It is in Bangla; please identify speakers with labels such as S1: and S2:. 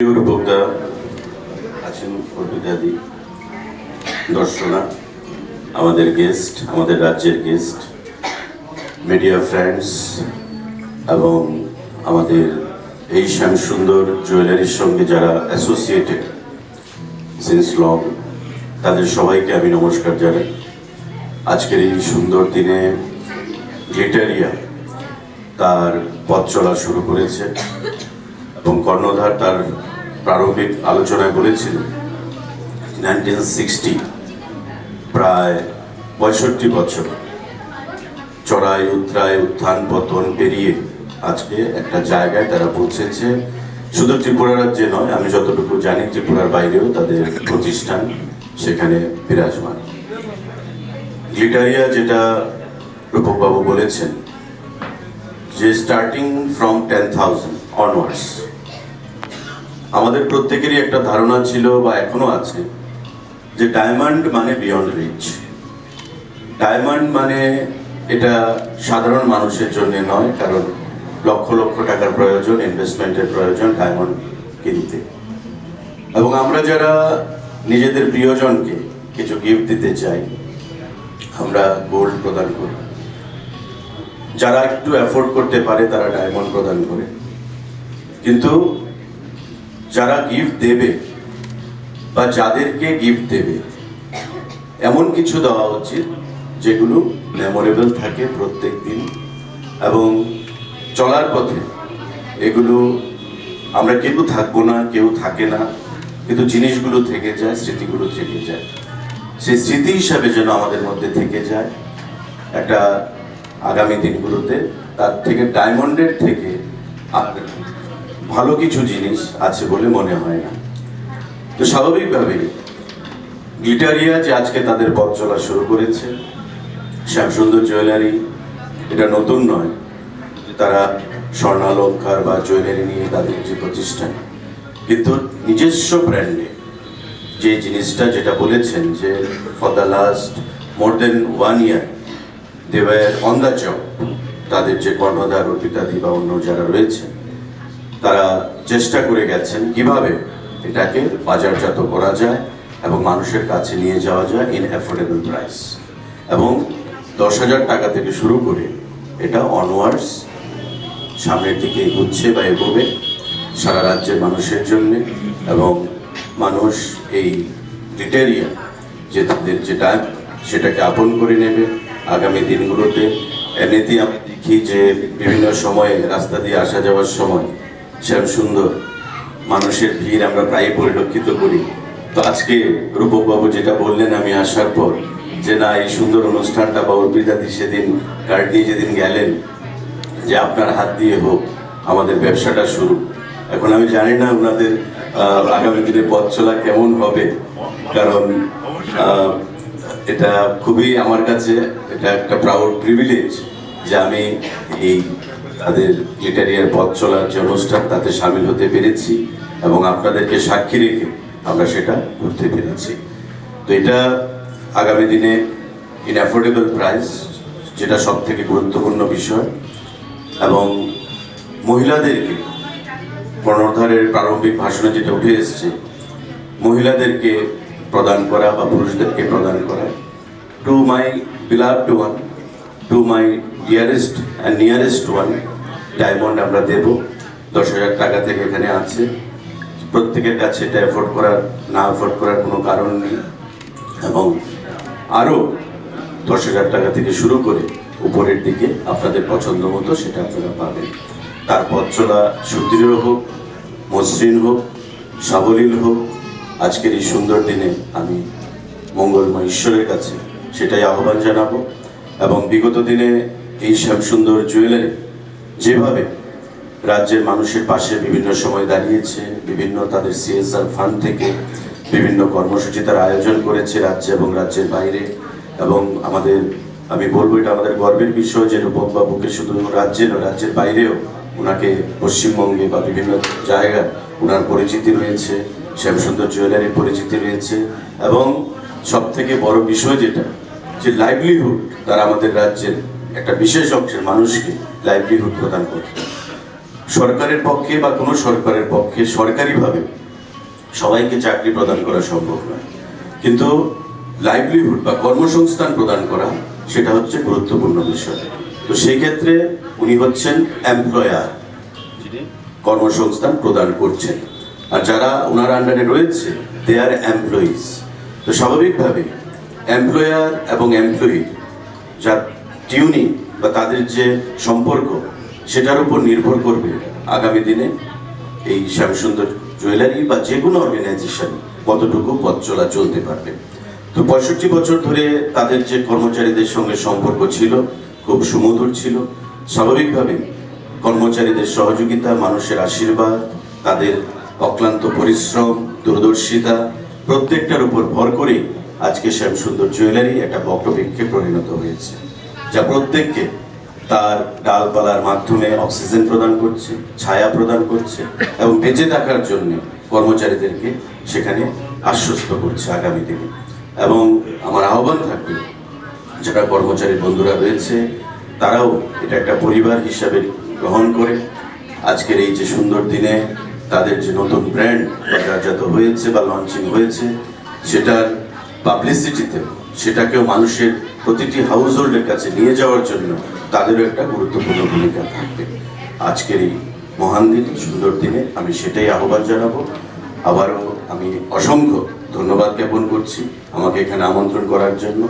S1: প্রিয় অর্পিতাদি দর্শনা, আমাদের গেস্ট আমাদের রাজ্যের গেস্ট মিডিয়া ফ্রেন্ডস এবং আমাদের এই শ্যামসুন্দর জুয়েলারির সঙ্গে যারা অ্যাসোসিয়েটেড সিন্স লং তাদের সবাইকে আমি নমস্কার জানাই। আজকের এই সুন্দর দিনে গ্লিটারিয়া তার পথ চলা শুরু করেছে এবং কর্ণধার তার প্রারম্ভিক আলোচনায় বলেছিল নাইনটিন সিক্সটি প্রায় পঁয়ষট্টি বছর। চড়াই উত্তরায় উত্থান, পতন পেরিয়ে আজকে একটা জায়গায় তারা পৌঁছেছে। শুধু ত্রিপুরা রাজ্যে নয়, আমি যতটুকু জানি ত্রিপুরার বাইরেও তাদের প্রতিষ্ঠান সেখানে বিরাজমান। গ্লিটারিয়া যেটা রূপকবাবু বলেছেন, যে starting from ten thousand onwards আমাদের প্রত্যেকেরই একটা ধারণা ছিল বা এখনও আছে যে ডায়মন্ড মানে বিয়ন্ড রিচ ডায়মন্ড মানে এটা সাধারণ মানুষের জন্য নয়, কারণ লক্ষ লক্ষ টাকার প্রয়োজন ইনভেস্টমেন্টের প্রয়োজন ডায়মন্ড কিনতে। এবং আমরা যারা নিজেদের প্রিয়জনকে কিছু গিফট দিতে চাই, আমরা গোল্ড প্রদান করি। যারা একটু অ্যাফোর্ড করতে পারে, তারা ডায়মন্ড প্রদান করে। কিন্তু যারা গিফট দেবে বা যাদেরকে গিফট দেবে, এমন কিছু দেওয়া উচিত যেগুলো মেমোরেবল থাকে প্রত্যেক দিন এবং চলার পথে এগুলো আমরা কেউ থাকব না, কেউ থাকে না, কিন্তু জিনিসগুলো থেকে যায়, স্মৃতিগুলো থেকে যায়। সেই স্মৃতি হিসাবে যেন আমাদের মধ্যে থেকে যায় একটা আগামী দিনগুলোতে, তার থেকে ডায়মন্ডের থেকে ভালো কিছু জিনিস আছে বলে মনে হয় না। তো স্বাভাবিকভাবেই গিটারিয়া যে আজকে তাদের পথ চলা শুরু করেছে শ্যামসুন্দর জুয়েলারি, এটা নতুন নয়। তারা স্বর্ণালঙ্কার বা জুয়েলারি নিয়ে তাদের যে প্রতিষ্ঠান, কিন্তু নিজস্ব ব্র্যান্ডে যে জিনিসটা যেটা বলেছেন যে for the last more than one year they were on the job তাদের যে কর্ণধার অর্পিতাদি বা অন্য যারা রয়েছেন তারা চেষ্টা করে গেছেন কীভাবে এটাকে বাজারজাত করা যায় এবং মানুষের কাছে নিয়ে যাওয়া যায় ইন অ্যাফোর্ডেবল প্রাইস এবং দশ হাজার টাকা থেকে শুরু করে এটা অনওয়ার্ডস সামনের দিকে এগোচ্ছে বা এগোবে সারা রাজ্যের মানুষের জন্য। এবং মানুষ এই ক্রিটেরিয়া যে তাদের যেটা, সেটাকে আপন করে নেবে আগামী দিনগুলোতে। এমনিতেই আমি দেখি যে বিভিন্ন সময়ে রাস্তা দিয়ে আসা যাওয়ার সময় শ্যাম সুন্দর মানুষের ভিড় আমরা প্রায় পরিলক্ষিত করি। তো আজকে রূপকবাবু যেটা বললেন, আমি আসার পর যে না, এই সুন্দর অনুষ্ঠানটা বা অর্পিতাদি সেদিন কার্ড নিয়ে যেদিন গেলেন, যে আপনার হাত দিয়ে হোক, আমাদের ব্যবসাটা শুরু। এখন আমি জানি না ওনাদের আগামী দিনে পথ চলা কেমন হবে, কারণ এটা খুবই আমার কাছে এটা একটা প্রাউড প্রিভিলেজ যে আমি এই তাদের লিটারিয়ার পথ চলার যে অনুষ্ঠান, তাতে সামিল হতে পেরেছি এবং আপনাদেরকে সাক্ষী রেখে আমরা সেটা করতে পেরেছি। তো এটা আগামী দিনে ইন অ্যাফোর্ডেবল প্রাইস যেটা সব থেকে গুরুত্বপূর্ণ বিষয়। এবং মহিলাদেরকে কর্ণধারের প্রারম্ভিক ভাষণে যেটা উঠে এসছে, মহিলাদেরকে প্রদান করা বা পুরুষদেরকে প্রদান করা। To my beloved one to my dearest nearest one diamond আমরা দেব। দশ হাজার টাকা থেকে এখানে আছে। প্রত্যেকের কাছে এটা অ্যাফোর্ড করার, না অ্যাফোর্ড করার কোনো কারণ নেই। এবং আরও দশ হাজার টাকা থেকে শুরু করে উপরের দিকে আপনাদের পছন্দ মতো সেটা আপনারা পাবেন। তার পথ চলা সুদৃঢ় হোক, মসৃণ হোক, সাবলীল হোক। আজকের এই সুন্দর দিনে আমি মঙ্গলময় ঈশ্বরের কাছে সেটাই আহ্বান জানাব। এবং বিগত দিনে এই শ্যামসুন্দর জুয়েলারি যেভাবে রাজ্যের মানুষের পাশে বিভিন্ন সময় দাঁড়িয়েছে, বিভিন্ন তাদের সিএসআর ফান্ড থেকে বিভিন্ন কর্মসূচি তারা আয়োজন করেছে রাজ্যে এবং রাজ্যের বাইরে। এবং আমাদের, আমি বলব এটা আমাদের গর্বের বিষয় যে রূপক বাবুকে শুধু রাজ্যে নয়, রাজ্যের বাইরেও ওনাকে পশ্চিমবঙ্গে বা বিভিন্ন জায়গায় ওনার পরিচিতি রয়েছে শ্যামসুন্দর জুয়েলারির পরিচিতি রয়েছে। এবং সব থেকে বড় বিষয় যেটা, যে লাইভলিহুড তারা আমাদের রাজ্যের একটা বিশেষ অংশের মানুষকে লাইভলিহুড প্রদান করে সরকারের পক্ষে বা কোনো সরকারের পক্ষে সরকারিভাবে সবাইকে চাকরি প্রদান করা সম্ভব নয়। কিন্তু লাইভলিহুড বা কর্মসংস্থান প্রদান করা সেটা হচ্ছে গুরুত্বপূর্ণ বিষয়। তো সেই ক্ষেত্রে উনি হচ্ছেন এমপ্লয়ার কর্মসংস্থান প্রদান করছেন। আর যারা ওনার আন্ডারে রয়েছে দে আর এমপ্লয়িজ তো স্বাভাবিকভাবে এমপ্লয়ার এবং এমপ্লয়ি যার টিউনিং বা তাদের যে সম্পর্ক, সেটার উপর নির্ভর করবে আগামী দিনে এই শ্যামসুন্দর জুয়েলারি বা যে কোনো অর্গানাইজেশন কতটুকু পথ চলা চলতে পারবে। তো পঁয়ষট্টি বছর ধরে তাদের যে কর্মচারীদের সঙ্গে সম্পর্ক ছিল, খুব সুমধুর ছিল। স্বাভাবিকভাবে কর্মচারীদের সহযোগিতা, মানুষের আশীর্বাদ, তাদের অক্লান্ত পরিশ্রম, দূরদর্শিতা, প্রত্যেকটার উপর ভর করে আজকে শ্যামসুন্দর জুয়েলারি একটা বক্রবৃক্ষে পরিণত হয়েছে। যা প্রত্যেককে তার ডালপালার মাধ্যমে অক্সিজেন প্রদান করছে, ছায়া প্রদান করছে এবং বেঁচে থাকার জন্য কর্মচারীদেরকে সেখানে আশ্বস্ত করছে আগামী দিনে। এবং আমার আহ্বান থাকবে, যারা কর্মচারী বন্ধুরা রয়েছে, তারাও এটা একটা পরিবার হিসাবে গ্রহণ করে। আজকের এই যে সুন্দর দিনে তাদের যে নতুন ব্র্যান্ড বাজারজাত হয়েছে বা লঞ্চিং হয়েছে, সেটার পাবলিসিটিতে সেটাকেও মানুষের প্রতিটি হাউস হোল্ডের কাছে নিয়ে যাওয়ার জন্য তাদেরও একটা গুরুত্বপূর্ণ ভূমিকা থাকবে। আজকের এই মহান দিনে, সুন্দর দিনে আমি সেটাই আহ্বান জানাব। আবারও আমি অসংখ্য ধন্যবাদ জ্ঞাপন করছি আমাকে এখানে আমন্ত্রণ করার জন্য।